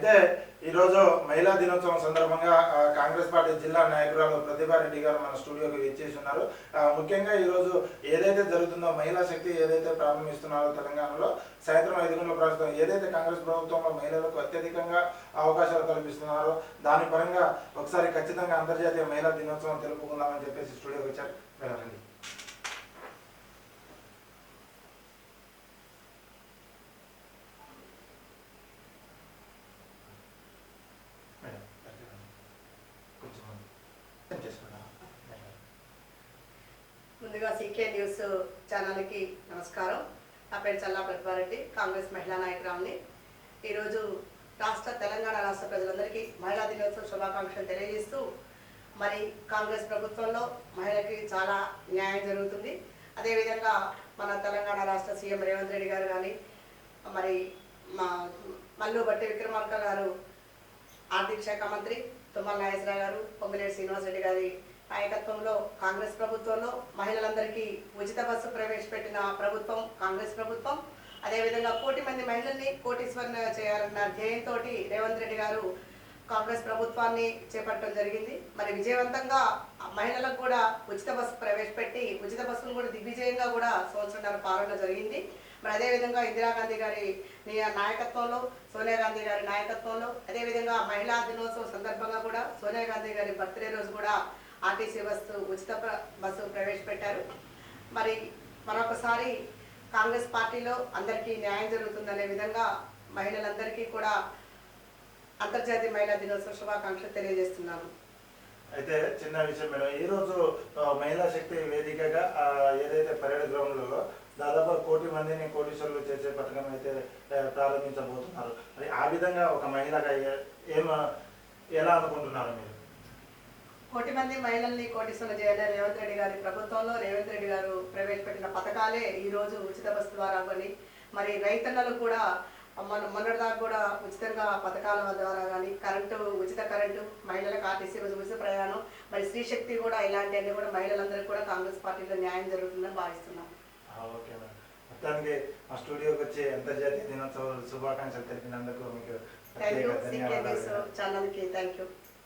అయితే ఈరోజు మహిళా దినోత్సవం సందర్భంగా కాంగ్రెస్ పార్టీ జిల్లా నాయకురాలు ప్రతిభారెడ్డి గారు మన స్టూడియోకి విచ్చేసి ఉన్నారు ముఖ్యంగా ఈరోజు ఏదైతే జరుగుతుందో మహిళా శక్తి ఏదైతే ప్రారంభిస్తున్నారో తెలంగాణలో సాయంత్రం ఐదు గంటల ప్రస్తుతం ఏదైతే కాంగ్రెస్ ప్రభుత్వంలో మహిళలకు అత్యధికంగా అవకాశాలు కల్పిస్తున్నారో దాని పరంగా ఒకసారి ఖచ్చితంగా అంతర్జాతీయ మహిళా దినోత్సవం తెలుపుకుందామని చెప్పేసి స్టూడియోకి వచ్చారు. వెళ్ళండి మేడం, కొంచెం కొంచెం చేసుకుందాం. మేడం. ముందుగా సీకే న్యూస్ ఛానల్కి నమస్కారం. నా పేరు చల్లా ప్రతిభారెడ్డి కాంగ్రెస్ మహిళా నాయకురాల్ని. ఈరోజు రాష్ట్ర తెలంగాణ రాష్ట్ర ప్రజలందరికీ మహిళా దినోత్సవ శుభాకాంక్షలు తెలియజేస్తూ మరి కాంగ్రెస్ ప్రభుత్వంలో మహిళకి చాలా న్యాయం జరుగుతుంది. అదేవిధంగా మన తెలంగాణ రాష్ట్ర సీఎం రేవంత్ రెడ్డి గారు కానీ మరి మా మల్లు బట్టి విక్రమార్క గారు ఆర్థిక శాఖ మంత్రి తుమ్మల నాగేశ్వరరావు గారు పొంగులేటి శ్రీనివాసరెడ్డి గారి నాయకత్వంలో కాంగ్రెస్ ప్రభుత్వంలో మహిళలందరికీ ఉచిత బస్సు ప్రవేశపెట్టిన ప్రభుత్వం కాంగ్రెస్ ప్రభుత్వం. అదేవిధంగా కోటి మంది మహిళల్ని కోటీశ్వరణ చేయాలన్న ధ్యేయంతో రేవంత్ రెడ్డి గారు కాంగ్రెస్ ప్రభుత్వాన్ని చేపట్టడం జరిగింది. మరి విజయవంతంగా మహిళలకు కూడా ఉచిత బస్సు ప్రవేశపెట్టి ఉచిత బస్సును కూడా దిగ్విజయంగా కూడా సంవత్సరాల పాలన జరిగింది. మరి అదేవిధంగా ఇందిరాగాంధీ గారి నాయకత్వంలో సోనియా గాంధీ గారి నాయకత్వంలో అదేవిధంగా మహిళా దినోత్సవం సందర్భంగా కూడా సోనియా గాంధీ గారి బర్త్డే రోజు కూడా ఆర్టీసీ బస్సు ఉచిత బస్సు ప్రవేశపెట్టారు. మరి మరొకసారి కాంగ్రెస్ పార్టీలో అందరికీ న్యాయం జరుగుతుందనే విధంగా మహిళలందరికీ కూడా అంతర్జాతీయ మహిళా దినోత్సవ శుభాకాంక్షలు తెలియజేస్తున్నాను. అయితే చిన్న విషయం మేడం ఈ రోజు మహిళా శక్తి వేదికగా ఏదైతే పర్యటన గ్రౌండ్లో దాదాపు కోటి మందిని కోటీశ్వరులు చేసే పథకం అయితే ప్రారంభించబోతున్నారు. మరి ఆ విధంగా ఒక మహిళగా ఏమ ఎలా అనుకుంటున్నారు మీరు? కోటి మంది మహిళల్ని కోటీశ్వరం చేయాలని రేవంత్ రెడ్డి గారి ప్రభుత్వంలో రేవంత్ రెడ్డి గారు ప్రవేశపెట్టిన పథకాలే ఈ రోజు ఉచిత బస్సు ద్వారా కొని మరి రైతన్నలు కూడా మన మొన్నటిదాకా కూడా ఉచితంగా పథకాల ద్వారా కానీ కరెంటు ఉచిత కరెంటు మహిళలకు ఆర్టీసీ ఉచిత ప్రయాణం మరి స్త్రీ శక్తి కూడా ఇలాంటివన్నీ కూడా మహిళలందరికీ కూడా కాంగ్రెస్ పార్టీలో న్యాయం జరుగుతుందని భావిస్తున్నాం. ఓకే మొత్తానికి మా స్టూడియోకి వచ్చి అంతర్జాతీయ దినోత్సవ శుభాకాంక్షలు తెలిపినందుకు మీకు థ్యాంక్ యూ ధన్యవాదాలు. Thank you